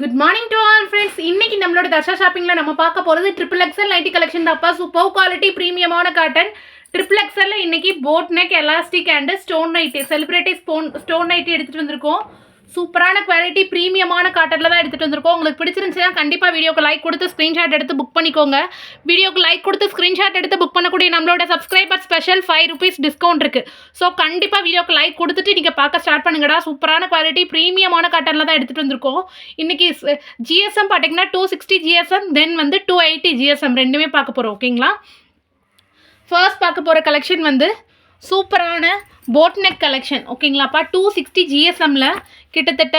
Good morning to all friends இன்னைக்கு நம்மளோட தர்ஷா ஷாப்பிங்கில் நம்ம பார்க்க போகிறது ட்ரிபிள் எக்ஸல் நைட்டி கலெக்ஷன் தாப்பா சூப்பர் குவாலிட்டி ப்ரீமியமான காட்டன் ட்ரிபிள் எக்ஸலில் இன்னைக்கு boat neck elastic and stone nightie celebrity stone stone nightie எடுத்துகிட்டு வந்திருக்கோம். சூப்பரான குவாலிட்டி ப்ரீமியமான காட்டனில் தான் எடுத்துகிட்டு வந்திருக்கோம். உங்களுக்கு பிடிச்சிருந்துச்சுன்னா கண்டிப்பாக வீடியோக்கு லைக் கொடுத்து ஸ்க்ரீன்ஷாட் எடுத்து புக் பண்ணிக்கோங்க. வீடியோக்கு லைக் கொடுத்து ஸ்க்ரீன்ஷாட் எடுத்து புக் பண்ணக்கூடிய நம்மளோட subscriber special five rupees discount இருக்குது ஸோ கண்டிப்பாக வீடியோக்கு லைக் கொடுத்துட்டு நீங்கள் பார்க்க ஸ்டார்ட் பண்ணுங்கடா. சூப்பரான குவாலிட்டி ப்ரீமியமான காட்டனில் தான் எடுத்துகிட்டு வந்திருக்கோம். இன்றைக்கி ஜிஎஸ்எம் பார்த்தீங்கன்னா டூ சிக்ஸ்டி ஜிஎஸ்எம் தென் வந்து டூ எயிட்டி ஜிஎஸ்எம் ரெண்டுமே பார்க்க போகிறோம் ஓகேங்களா ஃபர்ஸ்ட் பார்க்க போகிற கலெக்ஷன் வந்து சூப்பரான போட் நெக் கலெக்ஷன் ஓகேங்களாப்பா டூ சிக்ஸ்டி ஜிஎஸ்எம்மில் கிட்டத்தட்ட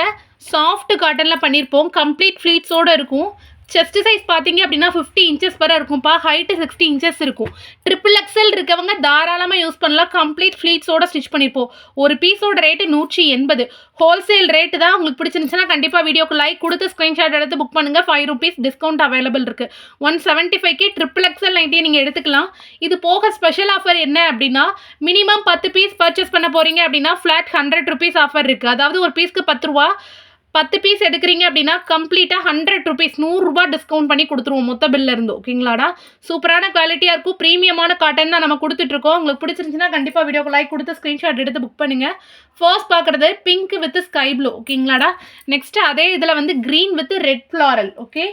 சாஃப்ட் காட்டனில் பண்ணியிருப்போம் கம்ப்ளீட் ஃப்ளீட்ஸோடு இருக்கும். செஸ்ட் சைஸ் பார்த்தீங்க அப்படின்னா ஃபிஃப்டி இன்ச்சஸ் வரை இருக்கும்ப்பா ஹைட்டு சிக்ஸ்டி இன்ச்சஸ் இருக்கும். ட்ரிபிள் எக்ஸல் இருக்கவங்க தாராளமாக யூஸ் பண்ணலாம். கம்ப்ளீட் ஃப்ளீட்ஸோட ஸ்டிச் பண்ணிப்போம். ஒரு பீஸோட ரேட்டு நூற்றி எண்பது. ஹோல்சேல் ரேட்டு தான் உங்களுக்கு பிடிச்சிருந்துச்சுன்னா கண்டிப்பாக வீடியோக்கு லைக் கொடுத்து ஸ்க்ரீன்ஷாட் எடுத்து புக் பண்ணுங்கள் ஃபைவ் ருபீஸ் டிஸ்கவுண்ட் அவைலபிள் இருக்குது ஒன் செவன்ட்டி ஃபைவ்க்கு ட்ரிபிள் எக்ஸல் நைன்ட்டி நீங்கள் எடுத்துக்கலாம். இது போக ஸ்பெஷல் ஆஃபர் என்ன அப்படின்னா மினிமம் பத்து பீஸ் பர்ச்சேஸ் பண்ண போகிறீங்க அப்படின்னா ஃப்ளாட் ஹண்ட்ரட் ருபீஸ் ஆஃபர் இருக்குது அதாவது ஒரு பீஸ்க்கு பத்து ரூபா பத்து பீஸ் எடுக்கிறீங்க அப்படின்னா கம்ப்ளீட்டாக ஹண்ட்ரட் ருபீஸ் நூறுரூபா டிஸ்கவுண்ட் பண்ணி கொடுத்துருவோம் மொத்த பில்ல இருந்து ஓகேங்களாடா? சூப்பரான குவாலிட்டியாக இருக்கும். ப்ரீமியமான காட்டன் தான் நம்ம கொடுத்துட்ருக்கோம் உங்களுக்கு பிடிச்சிருந்துச்சுன்னா கண்டிப்பாக வீடியோக்கு லைக் கொடுத்து ஸ்க்ரீன்ஷாட் எடுத்து புக் பண்ணுங்கள் ஃபர்ஸ்ட் பார்க்குறது பிங்க் வித் ஸ்கை ப்ளூ ஓகேங்களாடா? நெக்ஸ்ட்டு அதே இதில் வந்து green with red floral okay?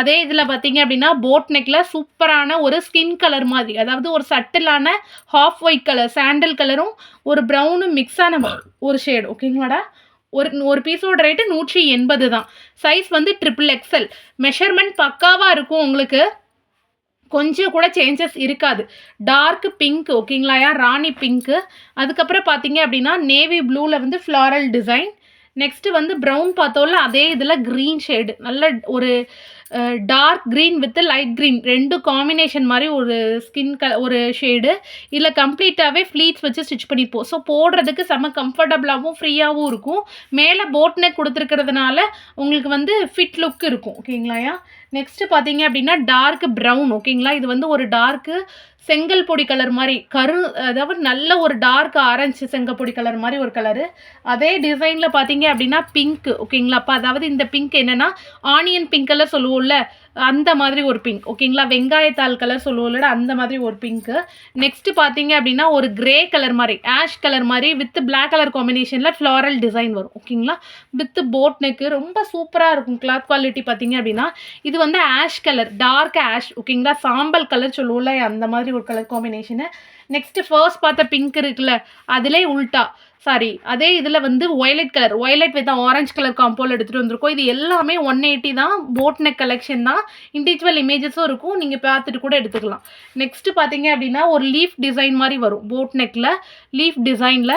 அதே இதில் பார்த்தீங்க அப்படின்னா போட் நெக்கில் சூப்பரான ஒரு ஸ்கின் கலர் மாதிரி அதாவது ஒரு சட்டிலான ஹாஃப் ஒயிட் கலர் சாண்டல் கலரும் ஒரு ப்ரௌனும் மிக்ஸான ஒரு ஷேடு ஓகேங்களாடா? ஒரு ஒரு பீஸோட ரேட்டு நூற்றி எண்பது தான். சைஸ் வந்து ட்ரிபிள் எக்ஸல் மெஷர்மெண்ட் பக்காவாக இருக்கும் உங்களுக்கு. கொஞ்சம் கூட சேஞ்சஸ் இருக்காது. டார்க் பிங்க் ஓகேங்களாயா ராணி பிங்க்கு அதுக்கப்புறம் பார்த்தீங்க அப்படின்னா நேவி ப்ளூவில் வந்து ஃப்ளாரல் டிசைன் நெக்ஸ்ட்டு வந்து ப்ரௌன் பார்த்தோம்ல அதே இதில் க்ரீன் ஷேடு நல்ல ஒரு dark green with light green ரெண்டு காம்பினேஷன் மாதிரி ஒரு ஸ்கின் க ஒரு ஷேடு இதில் கம்ப்ளீட்டாகவே ஃப்ளீட்ஸ் வச்சு ஸ்டிச் பண்ணிப்போம். ஸோ போடுறதுக்கு செம்ம கம்ஃபர்டபுளாகவும் ஃப்ரீயாகவும் இருக்கும். மேலே போட் நெக் கொடுத்துருக்கிறதுனால உங்களுக்கு வந்து ஃபிட் லுக் இருக்கும். ஓகேங்களாயா நெக்ஸ்ட்டு பார்த்தீங்க அப்படின்னா டார்க் ப்ரௌன் ஓகேங்களா இது வந்து ஒரு டார்க்கு செங்கல் பொடி கலர் மாதிரி. கரு அதாவது நல்ல ஒரு டார்க் ஆரஞ்சு செங்கல் பொடி கலர் மாதிரி ஒரு கலரு அதே டிசைனில் பார்த்தீங்க அப்படின்னா பிங்க் ஓகேங்களாப்பா அதாவது இந்த பிங்க் என்னென்னா ஆனியன் பிங்க் கலர் இருக்கும்ல அந்த மாதிரி ஒரு பிங்க் ஓகேங்களா வெங்காயத்தாள் கலர் சொல்லுவோம்ல அந்த மாதிரி ஒரு பிங்க்கு நெக்ஸ்ட்டு பார்த்தீங்க அப்படின்னா ஒரு கிரே கலர் மாதிரி ஆஷ் கலர் மாதிரி வித் பிளாக் கலர் காம்பினேஷனில் ஃப்ளாரல் டிசைன் வரும். ஓகேங்களா வித் போட் நெக்கு ரொம்ப சூப்பராக இருக்கும் கிளாத் குவாலிட்டி பார்த்தீங்க அப்படின்னா. இது வந்து ஆஷ் கலர் டார்க் ஆஷ் ஓகேங்களா சாம்பல் கலர் சொல்லுவோம்ல அந்த மாதிரி ஒரு கலர் காம்பினேஷனு நெக்ஸ்ட்டு ஃபர்ஸ்ட் பார்த்த பிங்க் இருக்குல்ல அதிலே உல்ட்டா சாரி அதே இதில் வந்து violet colour violet with orange colour காம்போல் எடுத்துகிட்டு வந்திருக்கோம். இது எல்லாமே ஒன் எயிட்டி தான். போட் நெக் கலெக்ஷன் தான் இண்டிவிஜுவல் இமேஜஸும் இருக்கும். நீங்கள் பார்த்துட்டு கூட எடுத்துக்கலாம். நெக்ஸ்ட்டு பார்த்தீங்க அப்படின்னா ஒரு லீஃப் டிசைன் மாதிரி வரும். போட் நெக்கில் லீஃப் டிசைனில்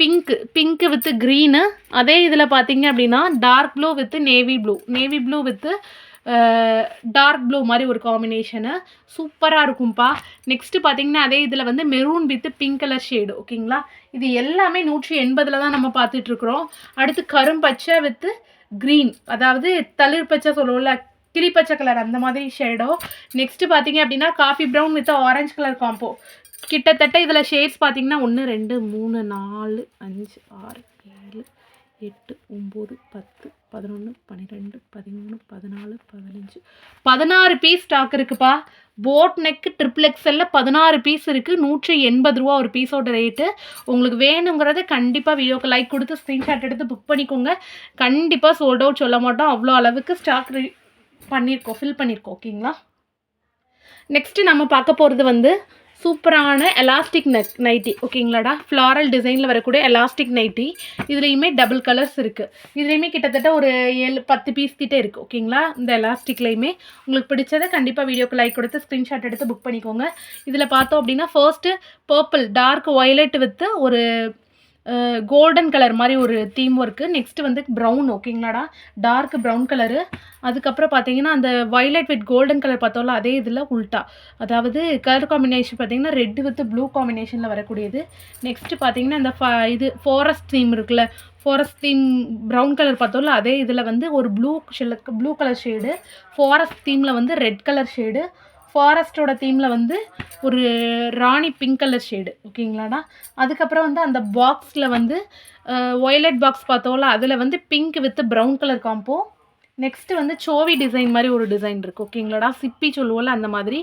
பிங்க்கு பிங்க்கு வித்து க்ரீனு அதே இதில் பார்த்தீங்க அப்படின்னா dark blue with navy blue navy blue with dark blue மாதிரி ஒரு காம்பினேஷனு சூப்பராக இருக்கும்ப்பா நெக்ஸ்ட்டு பார்த்தீங்கன்னா அதே இதில் வந்து maroon with pink colour shade ஓகேங்களா? இது எல்லாமே நூற்றி எண்பதில் தான் நம்ம பார்த்துட்ருக்குறோம் அடுத்து கரும்பச்சை வித்து க்ரீன் அதாவது தளிர் பச்சை சொல்லுவோம்ல கிளிப்பச்சை கலர் அந்த மாதிரி ஷேடோ நெக்ஸ்ட்டு பார்த்தீங்க அப்படின்னா coffee brown with orange colour combo கிட்டத்தட்ட இதில் ஷேட்ஸ் பார்த்தீங்கன்னா ஒன்று ரெண்டு மூணு நாலு அஞ்சு ஆறு ஏழு எட்டு ஒம்பது பத்து பதினொன்று பன்னிரெண்டு பதிமூணு பதினாலு பதினஞ்சு. பதினாறு பீஸ் ஸ்டாக் இருக்குப்பா. போட் நெக்கு ட்ரிபிள் எக்ஸலில் பதினாறு பீஸ் இருக்குது நூற்றி எண்பது ரூபா ஒரு பீஸோட ரேட்டு உங்களுக்கு வேணுங்கிறத கண்டிப்பாக வீடியோக்கு லைக் கொடுத்து ஸ்க்ரீன்ஷாட் எடுத்து புக் பண்ணிக்கோங்க. கண்டிப்பாக சோல்ட் அவுட் சொல்ல மாட்டோம். அவ்வளோ அளவுக்கு ஸ்டாக் பண்ணியிருக்கோம் ஃபில் பண்ணியிருக்கோம் ஓகேங்களா நெக்ஸ்ட்டு நம்ம பார்க்க போகிறது வந்து சூப்பரான எலாஸ்டிக் நெக் நைட்டி ஓகேங்களாடா? ஃப்ளாரல் டிசைனில் வரக்கூடிய எலாஸ்டிக் நைட்டி இதுலேயுமே டபுள் கலர்ஸ் இருக்குது இதுலேயுமே கிட்டத்தட்ட ஒரு ஏழு பத்து பீஸ் கிட்டே இருக்குது ஓகேங்களா? இந்த எலாஸ்டிக்லேயுமே உங்களுக்கு பிடிச்சதை கண்டிப்பாக வீடியோக்கு லைக் கொடுத்து ஸ்க்ரீன்ஷாட் எடுத்து புக் பண்ணிக்கோங்க. இதில் பார்த்தோம் அப்படின்னா first purple dark violet with ஒரு கோல்டன் கலர் மாதிரி ஒரு தீம் ஒர்க்கு நெக்ஸ்ட்டு வந்து ப்ரௌன் ஓகேங்களாடா? டார்க் ப்ரௌன் கலரு அதுக்கப்புறம் பார்த்தீங்கன்னா அந்த வைலட் வித் கோல்டன் கலர் பார்த்தோம்ல அதே இதில் உல்ட்டா அதாவது கலர் காம்பினேஷன் பார்த்தீங்கன்னா ரெட் வித் ப்ளூ காம்பினேஷனில் வரக்கூடியது. நெக்ஸ்ட்டு பார்த்தீங்கன்னா இந்த ஃப இது ஃபாரஸ்ட் தீம் இருக்குல்ல ஃபாரஸ்ட் தீம் ப்ரௌன் கலர் பார்த்தோம்ல அதே இதில் வந்து ஒரு ப்ளூ ஷெல்லுக்கு ப்ளூ கலர் ஷேடு ஃபாரஸ்ட் தீமில் வந்து ரெட் கலர் ஷேடு ஃபாரஸ்ட்டோட தீமில் வந்து ஒரு ராணி பிங்க் கலர் ஷேடு ஓகேங்களாடா? அதுக்கப்புறம் வந்து அந்த பாக்ஸில் வந்து ஒயலட் பாக்ஸ் பார்த்தோம்ல அதில் வந்து pink with brown colour combo next வந்து சோவி டிசைன் மாதிரி ஒரு டிசைன் இருக்குது ஓகேங்களாடா சிப்பி சொல்லுவோம்ல அந்த மாதிரி.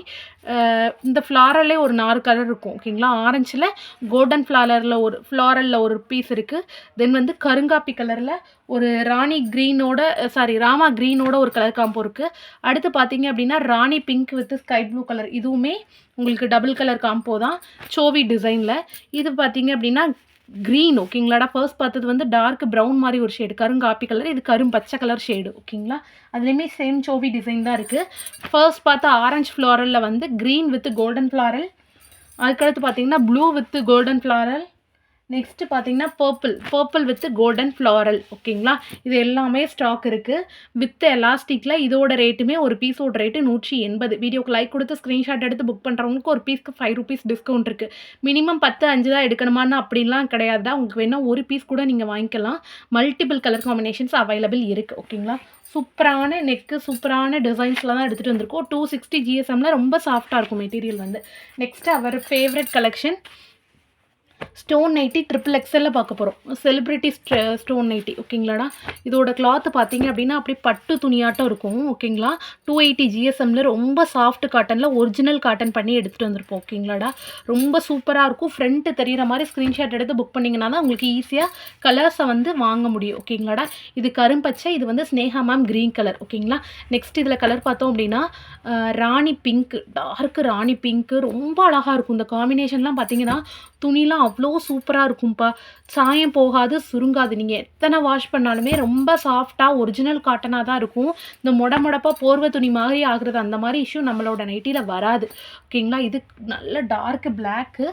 இந்த ஃப்ளாரல்லே ஒரு நாலு கலர் இருக்கும் ஓகேங்களா ஆரஞ்சில் கோல்டன் ஃப்ளாரரில் ஒரு ஃப்ளாரலில் ஒரு பீஸ் இருக்குது தென் வந்து கருங்காப்பி கலரில் ஒரு ராணி க்ரீனோட சாரி ராமா க்ரீனோட ஒரு கலர் காம்போ இருக்குது அடுத்து பார்த்தீங்க அப்படின்னா rani pink with sky blue colour இதுவுமே உங்களுக்கு டபுள் கலர் காம்போ தான் சோவி டிசைனில் இது பார்த்தீங்க அப்படின்னா க்ரீன் ஓகேங்களாடா? ஃபர்ஸ்ட் பார்த்தது வந்து டார்க் ப்ரௌன் மாதிரி ஒரு ஷேடு கருங்காப்பி கலர் இது கரும் பச்சை கலர் ஷேடு ஓகேங்களா? அதுலேயுமே சேம் சோவி டிசைன் தான் இருக்குது ஃபர்ஸ்ட் பார்த்தா ஆரஞ்சு ஃப்ளாரலில் வந்து க்ரீன் வித் கோல்டன் ஃப்ளாரல் அதுக்கடுத்து பார்த்தீங்கன்னா blue with golden floral next பார்த்தீங்கன்னா purple purple with golden floral ஓகேங்களா? இது எல்லாமே ஸ்டாக் இருக்குது வித் எலாஸ்டிக்கில் இதோட ரேட்டுமே ஒரு பீஸோட ரேட்டு நூற்றி எண்பது. வீடியோக்கு லைக் கொடுத்து ஸ்க்ரீன்ஷாட் எடுத்து புக் பண்ணுறவங்களுக்கு ஒரு பீஸ்க்கு ஃபைவ் ருபீஸ் டிஸ்கவுண்ட் இருக்குது மினிமம் பத்து அஞ்சு தான் எடுக்கணுமான்னு அப்படின்லாம் கிடையாது. தான் உங்களுக்கு வேணால் ஒரு பீஸ் கூட நீங்கள் வாங்கிக்கலாம். மல்டிபிள் கலர் காம்பினேஷன்ஸ் அவைலபிள் இருக்குது ஓகேங்களா? சூப்பரான நெக்கு சூப்பரான டிசைன்ஸில் தான் எடுத்துகிட்டு வந்திருக்கோம். டூ சிக்ஸ்டி ஜிஎஸ்எம்மில் ரொம்ப சாஃப்டாக இருக்கும் மெட்டீரியல் வந்து. Next our favourite collection stone nightie triple எக்ஸலில் பார்க்க போகிறோம் செலிப்ரிட்டி ஸ்டோன் நைட்டி ஓகேங்களாடா? இதோட கிளாத் பார்த்தீங்க அப்படின்னா அப்படியே பட்டு துணியாட்டம் இருக்கும் ஓகேங்களா? டூ எயிட்டி ஜிஎஸ்எம்மில் ரொம்ப சாஃப்ட் காட்டனில் ஒரிஜினல் காட்டன் பண்ணி எடுத்துகிட்டு வந்திருப்போம் ஓகேங்களாடா? ரொம்ப சூப்பராக இருக்கும். ஃப்ரண்ட்டு தெரியிற மாதிரி ஸ்க்ரீன்ஷாட் எடுத்து புக் பண்ணிங்கன்னா தான் உங்களுக்கு ஈஸியாக கலர்ஸை வந்து வாங்க முடியும் ஓகேங்களாடா? இது கரும்பச்சை இது வந்து ஸ்னேகா மேம் க்ரீன் கலர் ஓகேங்களா? நெக்ஸ்ட் இதில் கலர் பார்த்தோம் அப்படின்னா rani pink dark rani pink ரொம்ப அழகாக இருக்கும். இந்த காம்பினேஷன்லாம் பார்த்தீங்கன்னா துணிலாம் அவ்வளோ சூப்பராக இருக்கும்ப்பா சாயம் போகாது சுருங்காது. நீங்கள் எத்தனை வாஷ் பண்ணாலுமே ரொம்ப சாஃப்டாக ஒரிஜினல் காட்டனாக தான் இருக்கும். இந்த மொட மொடப்பாக போர்வை துணி மாதிரி ஆகுறது அந்த மாதிரி இஷ்யூ நம்மளோட நைட்டியில் வராது. ஓகேங்களா இது நல்ல டார்க்கு பிளாக்கு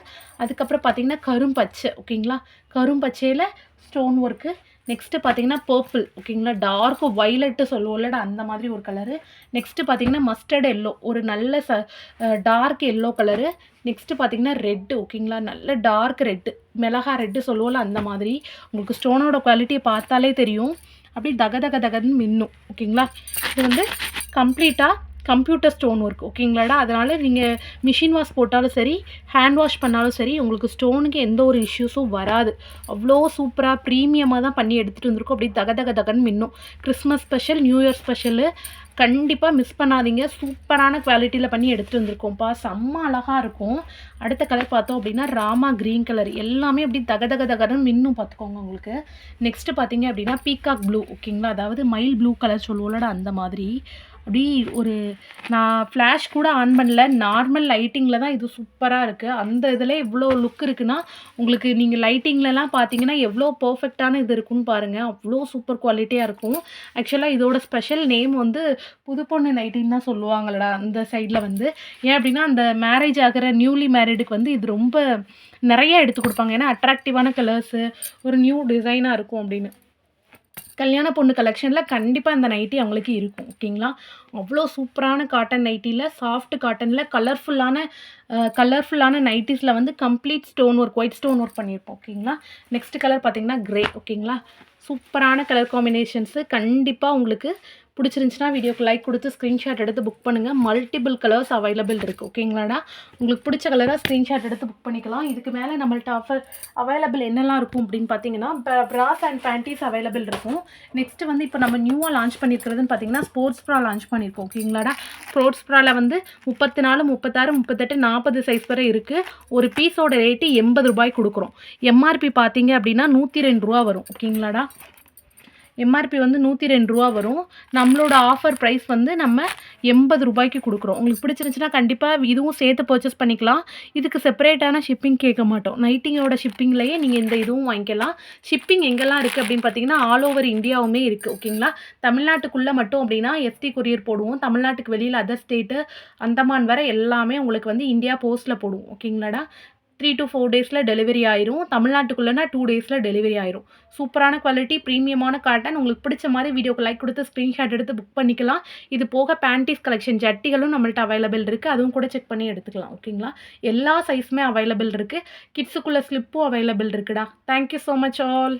அதுக்கப்புறம் பார்த்தீங்கன்னா கரும்பச்சை. ஓகேங்களா கரும்பச்சையில் ஸ்டோன் ஒர்க்கு நெக்ஸ்ட்டு பார்த்தீங்கன்னா பர்பிள் ஓகேங்களா டார்க் வைலட்டு சொல்லுவோம்லடா அந்த மாதிரி ஒரு கலரு நெக்ஸ்ட்டு பார்த்தீங்கன்னா மஸ்டர்ட் எல்லோ ஒரு நல்ல ச டார்க் எல்லோ கலரு நெக்ஸ்ட்டு பார்த்தீங்கன்னா ரெட்டு ஓகேங்களா நல்ல டார்க் ரெட்டு மிளகா ரெட்டு சொல்லுவோம்ல அந்த மாதிரி. உங்களுக்கு ஸ்டோனோட குவாலிட்டியை பார்த்தாலே தெரியும். அப்படி தக தக தகன்னு மின்னும் ஓகேங்களா இது வந்து கம்ப்ளீட்டாக கம்ப்யூட்டர் ஸ்டோன் ஒர்க் ஓகேங்களாடா அதனால் நீங்கள் மிஷின் வாஷ் போட்டாலும் சரி ஹேண்ட் வாஷ் பண்ணாலும் சரி உங்களுக்கு ஸ்டோனுக்கு எந்த ஒரு இஷ்யூஸும் வராது. அவ்வளோ சூப்பராக ப்ரீமியமாக தான் பண்ணி எடுத்துகிட்டு வந்திருக்கோம். அப்படியே தக தக தகன்னு மின்னும். Christmas special new year special கண்டிப்பாக மிஸ் பண்ணாதீங்க. சூப்பரான குவாலிட்டியில் பண்ணி எடுத்துகிட்டு வந்திருக்கோம்ப்பா. செம்ம அழகாக இருக்கும். அடுத்த கலர் பார்த்தோம் அப்படின்னா ராமா க்ரீன் கலர் எல்லாமே அப்படி தக தக தகன்னு மின்னும் பார்த்துக்கோங்க உங்களுக்கு. நெக்ஸ்ட்டு பார்த்தீங்க அப்படின்னா பீகாக் ப்ளூ ஓகேங்களா அதாவது மயில் ப்ளூ கலர் சொல்லுவோம்லடா அந்த மாதிரி. அப்படி ஒரு நான் ஃப்ளாஷ் கூட ஆன் பண்ணல. நார்மல் லைட்டிங்கில் தான் இது சூப்பராக இருக்குது அந்த இதில் இவ்வளோ லுக் இருக்குன்னா உங்களுக்கு நீங்கள் லைட்டிங்லலாம் பார்த்தீங்கன்னா எவ்வளோ பர்ஃபெக்டான இது இருக்குன்னு பாருங்கள் அவ்வளோ சூப்பர் குவாலிட்டியாக இருக்கும். ஆக்சுவலாக இதோட ஸ்பெஷல் நேம் வந்து புது பொண்ணு லைட்டிங் தான் சொல்லுவாங்களடா அந்த சைடில் வந்து. ஏன் அப்படின்னா அந்த மேரேஜ் ஆகிற நியூலி மேரிடுக்கு வந்து இது ரொம்ப நிறைய எடுத்து கொடுப்பாங்க. ஏன்னா அட்ராக்டிவான கலர்ஸு ஒரு நியூ டிசைனாக இருக்கும் அப்படின்னு. கல்யாண பொண்ணு கலெக்ஷனில் கண்டிப்பாக இந்த நைட்டி அவங்களுக்கு இருக்கும் ஓகேங்களா அவ்வளோ சூப்பரான காட்டன் நைட்டியில் சாஃப்ட் காட்டனில் கலர்ஃபுல்லான கலர்ஃபுல்லான நைட்டிஸில் வந்து complete stone work white stone work பண்ணியிருப்போம் ஓகேங்களா நெக்ஸ்ட் கலர் பார்த்தீங்கன்னா கிரே ஓகேங்களா சூப்பரான கலர் காம்பினேஷன்ஸு கண்டிப்பாக உங்களுக்கு பிடிச்சிருந்துச்சின்னா வீடியோக்கு லைக் கொடுத்து ஸ்க்ரீன்ஷாட் எடுத்து புக் பண்ணுங்கள் மல்டிபிள் கலர்ஸ் அவைலபிள் இருக்குது ஓகேங்களாடா உங்களுக்கு பிடிச்ச கலராக ஸ்க்ரீன்ஷாட் எடுத்து புக் பண்ணிக்கலாம். இதுக்கு மேலே நம்மள்ட்ட ஆஃபர் அவைலபிள் என்னெல்லாம் இருக்கும் அப்படின்னு பார்த்தீங்கன்னா ப்ராஸ் அண்ட் பேண்டீஸ் அவைலபிள் இருக்கும். நெக்ஸ்ட் வந்து இப்போ நம்ம நியூவாக லான்ச் பண்ணியிருக்கிறதுன்னு பார்த்தீங்கன்னா ஸ்போர்ட்ஸ் ப்ரா லான்ச் பண்ணியிருக்கோம் ஓகேங்களாடா ஸ்போர்ட்ஸ் ப்ராவில் வந்து முப்பத்தி நாலு முப்பத்தாறு முப்பத்தெட்டு நாற்பது சைஸ் வரை இருக்குது ஒரு பீஸோட ரேட்டு எண்பது ரூபாய் கொடுக்குறோம். எம்ஆர்பி பார்த்தீங்க அப்படின்னா நூற்றி ரெண்டு ரூபா வரும் ஓகேங்களாடா எம்ஆர்பி வந்து நூற்றி ரெண்டு ரூபா வரும். நம்மளோட ஆஃபர் ப்ரைஸ் வந்து நம்ம எண்பது ரூபாய்க்கு கொடுக்குறோம். உங்களுக்கு பிடிச்சிருந்துச்சுன்னா கண்டிப்பாக இதுவும் சேர்த்து பர்ச்சேஸ் பண்ணிக்கலாம். இதுக்கு செப்பரேட்டான ஷிப்பிங் கேட்க மாட்டோம். நைட்டிங்கோட ஷிப்பிங்லேயே நீங்கள் இந்த இதுவும் வாங்கிக்கலாம். ஷிப்பிங் எங்கெல்லாம் இருக்குது அப்படின்னு பார்த்தீங்கன்னா ஆல் ஓவர் இந்தியாவுமே இருக்குது ஓகேங்களா தமிழ்நாட்டுக்குள்ளே மட்டும் அப்படின்னா எஸ்டி கொரியர் போடுவோம். தமிழ்நாட்டுக்கு வெளியில் அதர் ஸ்டேட்டு அந்தமான் வரை எல்லாமே உங்களுக்கு வந்து இந்தியா போஸ்ட்டில் போடுவோம். ஓகேங்களாடா த்ரீ டு ஃபோர் டேஸில் டெலிவரி ஆயிரும். தமிழ்நாட்டுக்குள்ளேனா டூ டேஸில் டெலிவரி ஆயிரும். சூப்பரான குவாலிட்டி ப்ரீமியமான காட்டன் உங்களுக்கு பிடிச்ச மாதிரி வீடியோக்கு லைக் கொடுத்து ஸ்க்ரீன்ஷாட் எடுத்து புக் பண்ணிக்கலாம். இது போக பேண்டீஸ் கலெக்ஷன் ஜட்டிகளும் நம்மள்ட்ட அவைலபிள் இருக்குது அதுவும் கூட செக் பண்ணி எடுத்துக்கலாம். ஓகேங்களா எல்லா சைஸுமே அவைலபிள் இருக்குது கிட்ஸுக்குள்ளே ஸ்லிப்பும் அவைலபிள் இருக்குடா. Thank you so much all